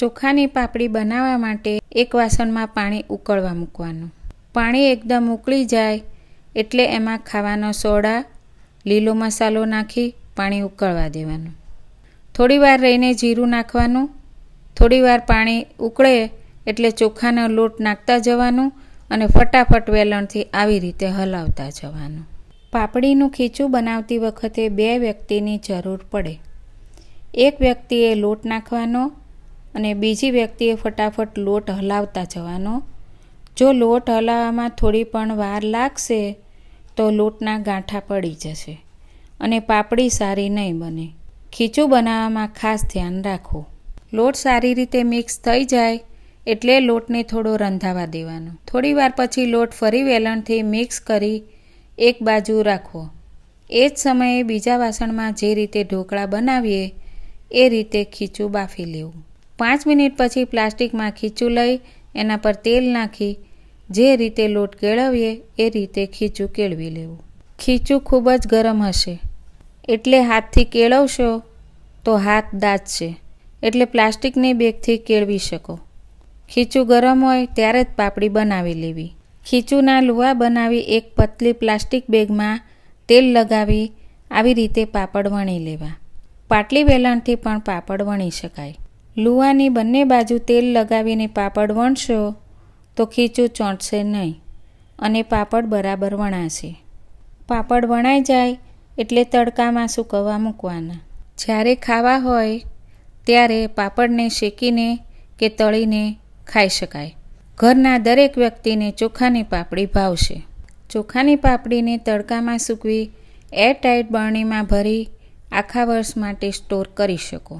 ચોખાની પાપડી બનાવવા માટે એક વાસણમાં પાણી ઉકળવા મૂકવાનું. પાણી એકદમ ઉકળી જાય એટલે એમાં ખાવાનો સોડા, લીલો મસાલો નાખી પાણી ઉકળવા દેવાનું. થોડીવાર રહીને જીરું નાખવાનું. થોડીવાર પાણી ઉકળે એટલે ચોખાનો લોટ નાખતા જવાનું અને ફટાફટ વેલણથી આવી રીતે હલાવતા જવાનું. પાપડીનું ખીચું બનાવતી વખતે બે વ્યક્તિની જરૂર પડે. એક વ્યક્તિએ લોટ નાખવાનો અને બીજી વ્યક્તિએ ફટાફટ લોટ હલાવતા જવાનો. જો લોટ હલાવવામાં થોડી પણ વાર લાગશે, તો લોટના ગાંઠા પડી જશે અને પાપડી સારી નહીં બને. ખીચું બનાવવામાં ખાસ ધ્યાન રાખો. લોટ સારી રીતે મિક્સ થઈ જાય એટલે લોટને થોડો રંધાવા દેવાનો. થોડી વાર પછી લોટ ફરી વેલણથી મિક્સ કરી એક બાજુ રાખો. એ જ સમયે બીજા વાસણમાં જે રીતે ઢોકળા બનાવીએ, એ રીતે ખીચું બાફી લેવું. પાંચ મિનિટ પછી પ્લાસ્ટિકમાં ખીચું લઈ એના પર તેલ નાખી, જે રીતે લોટ કેળવીએ એ રીતે ખીચું કેળવી લેવું. ખીચું ખૂબ જ ગરમ હશે. એટલે હાથથી કેળવશો તો હાથ દાચશે એટલે પ્લાસ્ટિકની બેગથી કેળવી શકો. ખીચું ગરમ હોય ત્યારે જ પાપડી બનાવી લેવી. ખીચુંના લુવા બનાવી એક પતલી પ્લાસ્ટિક બેગમાં તેલ લગાવી, આવી રીતે પાપડ વણી લેવા. પાટલી વેલણથી પણ પાપડ વણી શકાય. લુવાની બંને બાજુ તેલ લગાવીને પાપડ વણશો તો ખીચું ચોંટશે નહીં અને પાપડ બરાબર વણાશે. પાપડ વણાઈ જાય એટલે તડકામાં સૂકવવા મૂકવાના. જ્યારે ખાવા હોય ત્યારે પાપડને શેકીને કે તળીને ખાઈ શકાય. ઘરના દરેક વ્યક્તિને ચોખાની પાપડી ભાવશે. ચોખાની પાપડીને તડકામાં સૂકવી એરટાઇટ બરણીમાં ભરી આખા વર્ષ માટે સ્ટોર કરી શકો.